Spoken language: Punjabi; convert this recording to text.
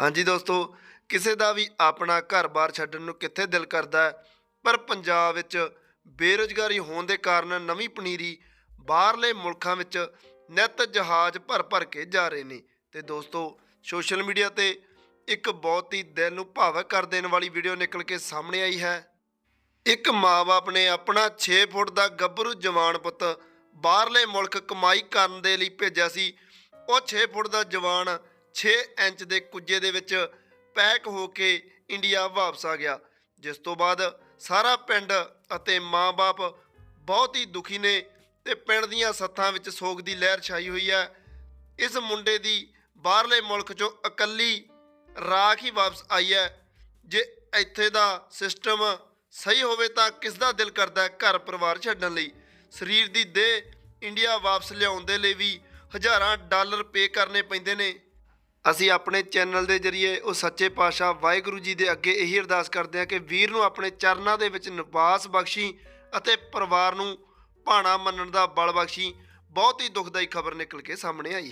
ਹਾਂਜੀ ਦੋਸਤੋ, ਕਿਸੇ ਦਾ ਵੀ ਆਪਣਾ ਘਰ-ਬਾਰ ਛੱਡਣ ਨੂੰ ਕਿੱਥੇ ਦਿਲ ਕਰਦਾ ਹੈ, ਪਰ ਪੰਜਾਬ ਵਿੱਚ ਬੇਰੁਜ਼ਗਾਰੀ ਹੋਣ ਦੇ ਕਾਰਨ ਨਵੀਂ ਪਨੀਰੀ ਬਾਹਰਲੇ ਮੁਲਕਾਂ ਵਿੱਚ ਨਿੱਤ ਜਹਾਜ਼ ਭਰ-ਭਰ ਕੇ ਜਾ ਰਹੇ ਨੇ। ਤੇ ਦੋਸਤੋ, ਸੋਸ਼ਲ ਮੀਡੀਆ ਤੇ ਇੱਕ ਬਹੁਤ ਹੀ ਦਿਲ ਨੂੰ ਭਾਵਕ ਕਰ ਦੇਣ ਵਾਲੀ ਵੀਡੀਓ ਨਿਕਲ ਕੇ ਸਾਹਮਣੇ ਆਈ ਹੈ। ਇੱਕ ਮਾਂ-ਬਾਪ ਨੇ ਆਪਣਾ 6 ਫੁੱਟ ਦਾ ਗੱਭਰੂ ਜਵਾਨ ਪੁੱਤ ਬਾਹਰਲੇ ਮੁਲਕ ਕਮਾਈ ਕਰਨ ਦੇ ਲਈ ਭੇਜਿਆ ਸੀ। ਉਹ 6 ਫੁੱਟ ਦਾ ਜਵਾਨ 6 ਇੰਚ ਦੇ ਕੁੱਜੇ ਦੇ ਵਿੱਚ ਪੈਕ ਹੋ ਕੇ ਇੰਡੀਆ ਵਾਪਸ ਆ ਗਿਆ, ਜਿਸ ਤੋਂ ਬਾਅਦ ਸਾਰਾ ਪਿੰਡ ਅਤੇ ਮਾਂ-ਬਾਪ ਬਹੁਤ ਹੀ ਦੁਖੀ ਨੇ ਤੇ ਪਿੰਡ ਦੀਆਂ ਸੱਥਾਂ ਵਿੱਚ ਸੋਗ ਦੀ ਲਹਿਰ ਛਾਈ ਹੋਈ ਹੈ। ਇਸ ਮੁੰਡੇ ਦੀ ਬਾਹਰਲੇ ਮੁਲਕ ਚੋਂ ਇਕੱਲੀ ਰਾਖ ਹੀ ਵਾਪਸ ਆਈ ਹੈ। ਜੇ ਇੱਥੇ ਦਾ ਸਿਸਟਮ ਸਹੀ ਹੋਵੇ ਤਾਂ ਕਿਸ ਦਾ ਦਿਲ ਕਰਦਾ ਹੈ ਘਰ ਪਰਿਵਾਰ ਛੱਡਣ ਲਈ? ਸਰੀਰ ਦੀ ਦੇਹ ਇੰਡੀਆ ਵਾਪਸ ਲਿਆਉਣ ਦੇ ਲਈ ਵੀ ਹਜ਼ਾਰਾਂ ਡਾਲਰ ਪੇ ਕਰਨੇ ਪੈਂਦੇ ਨੇ। ਅਸੀਂ ਆਪਣੇ ਚੈਨਲ ਦੇ ਜ਼ਰੀਏ ਉਹ ਸੱਚੇ ਪਾਤਸ਼ਾਹ ਵਾਹਿਗੁਰੂ ਜੀ ਦੇ ਅੱਗੇ ਇਹੀ ਅਰਦਾਸ ਕਰਦੇ ਹਾਂ ਕਿ ਵੀਰ ਨੂੰ ਆਪਣੇ ਚਰਨਾਂ ਦੇ ਵਿੱਚ ਨਿਵਾਸ ਬਖਸ਼ੀ ਅਤੇ ਪਰਿਵਾਰ ਨੂੰ ਭਾਣਾ ਮੰਨਣ ਦਾ ਬਲ ਬਖਸ਼ੀ। ਬਹੁਤ ਹੀ ਦੁਖਦਾਈ ਖਬਰ ਨਿਕਲ ਕੇ ਸਾਹਮਣੇ ਆਈ ਹੈ।